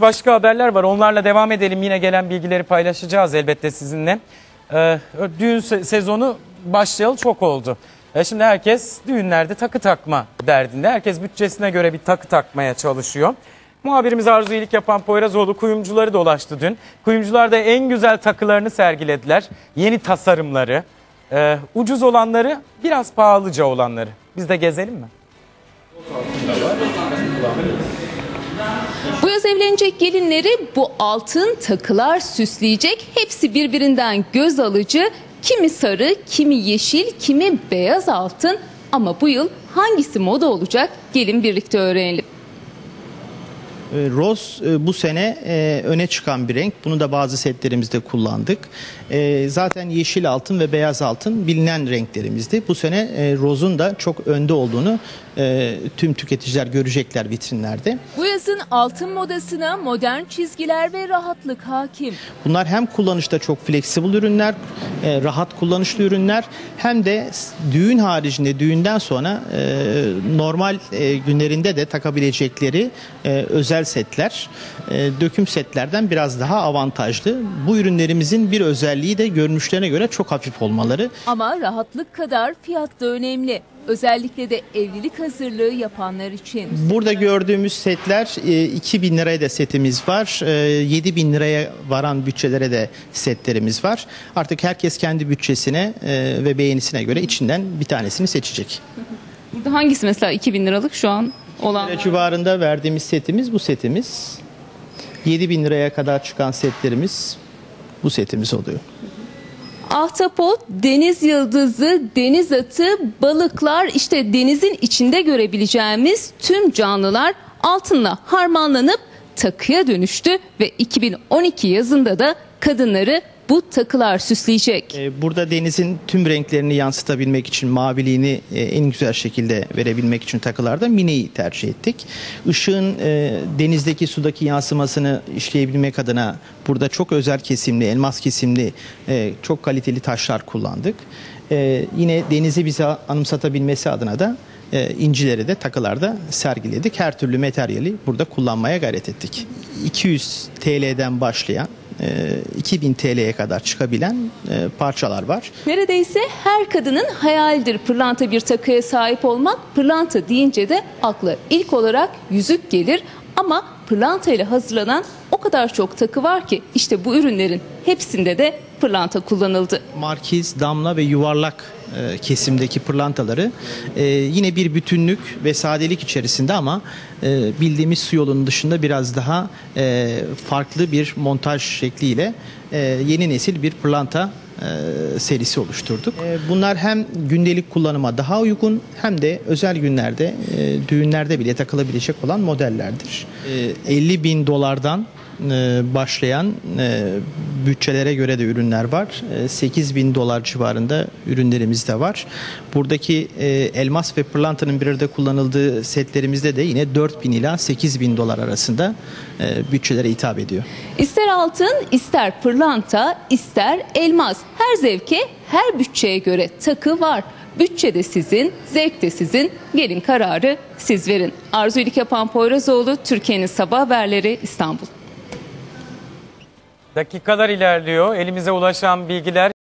başka haberler var. Onlarla devam edelim. Yine gelen bilgileri paylaşacağız elbette sizinle. Ee, düğün se- sezonu başlayalı çok oldu. E şimdi herkes düğünlerde takı takma derdinde. Herkes bütçesine göre bir takı takmaya çalışıyor. Muhabirimiz Arzu İyilik yapan Poyrazoğlu kuyumcuları dolaştı dün. Kuyumcular da en güzel takılarını sergilediler. Yeni tasarımları, e, ucuz olanları, biraz pahalıca olanları. Biz de gezelim mi? Bu yaz evlenecek gelinleri bu altın takılar süsleyecek. Hepsi birbirinden göz alıcı. Kimi sarı, kimi yeşil, kimi beyaz altın. Ama bu yıl hangisi moda olacak? Gelin birlikte öğrenelim. E, Roz e, bu sene e, öne çıkan bir renk. Bunu da bazı setlerimizde kullandık. E, Zaten yeşil altın ve beyaz altın bilinen renklerimizdi. Bu sene rozun da çok önde olduğunu tüm tüketiciler görecekler vitrinlerde. Bu yazın altın modasına modern çizgiler ve rahatlık hakim. Bunlar hem kullanışta çok flexible ürünler, rahat kullanışlı ürünler hem de düğün haricinde düğünden sonra normal günlerinde de takabilecekleri e, özel setler, e, döküm setlerden biraz daha avantajlı. Bu ürünlerimizin bir özelliği de görünüşlerine göre çok hafif olmaları. Ama rahatlık kadar fiyat da önemli. Özellikle de evlilik hazırlığı yapanlar için. Burada gördüğümüz setler e, 2000 liraya da setimiz var. E, 7000 liraya varan bütçelere de setlerimiz var. Artık herkes kendi bütçesine e, ve beğenisine göre içinden bir tanesini seçecek. Burada hangisi mesela 2000 liralık şu an olan? Lira civarında verdiğimiz setimiz bu setimiz. 7000 liraya kadar çıkan setlerimiz bu setimiz oluyor. Ahtapot, deniz yıldızı, deniz atı, balıklar işte denizin içinde görebileceğimiz tüm canlılar altınla harmanlanıp takıya dönüştü ve 2012 yazında da kadınları bu takılar süsleyecek. E, Burada denizin tüm renklerini yansıtabilmek için maviliğini e, en güzel şekilde verebilmek için takılarda mineyi tercih ettik. Işığın e, denizdeki sudaki yansımasını işleyebilmek adına burada çok özel kesimli, elmas kesimli e, çok kaliteli taşlar kullandık. Yine denizi bize anımsatabilmesi adına da e, incileri de takılarda sergiledik. Her türlü materyali burada kullanmaya gayret ettik. 200 TL'den başlayan 2000 TL'ye kadar çıkabilen e, parçalar var. Neredeyse her kadının hayalidir pırlanta bir takıya sahip olmak. Pırlanta deyince de akla ilk olarak yüzük gelir ama pırlanta ile hazırlanan o kadar çok takı var ki işte bu ürünlerin hepsinde de pırlanta kullanıldı. Markiz, damla ve yuvarlak e, kesimdeki pırlantaları e, yine bir bütünlük ve sadelik içerisinde ama e, bildiğimiz su yolunun dışında biraz daha e, farklı bir montaj şekliyle e, yeni nesil bir pırlanta e, serisi oluşturduk. E, bunlar hem gündelik kullanıma daha uygun hem de özel günlerde, e, düğünlerde bile takılabilecek olan modellerdir. E, 50 bin dolardan başlayan bütçelere göre de ürünler var. E, 8 bin dolar civarında ürünlerimiz de var. Buradaki e, elmas ve pırlantanın bir arada kullanıldığı setlerimizde de yine 4 bin ila 8 bin dolar arasında e, bütçelere hitap ediyor. İster altın, ister pırlanta, ister elmas. Her zevke, her bütçeye göre takı var. Bütçe de sizin, zevk de sizin. Gelin kararı siz verin. Arzu İlik yapan Poyrazoğlu, Türkiye'nin sabah haberleri İstanbul. Dakikalar ilerliyor. Elimize ulaşan bilgiler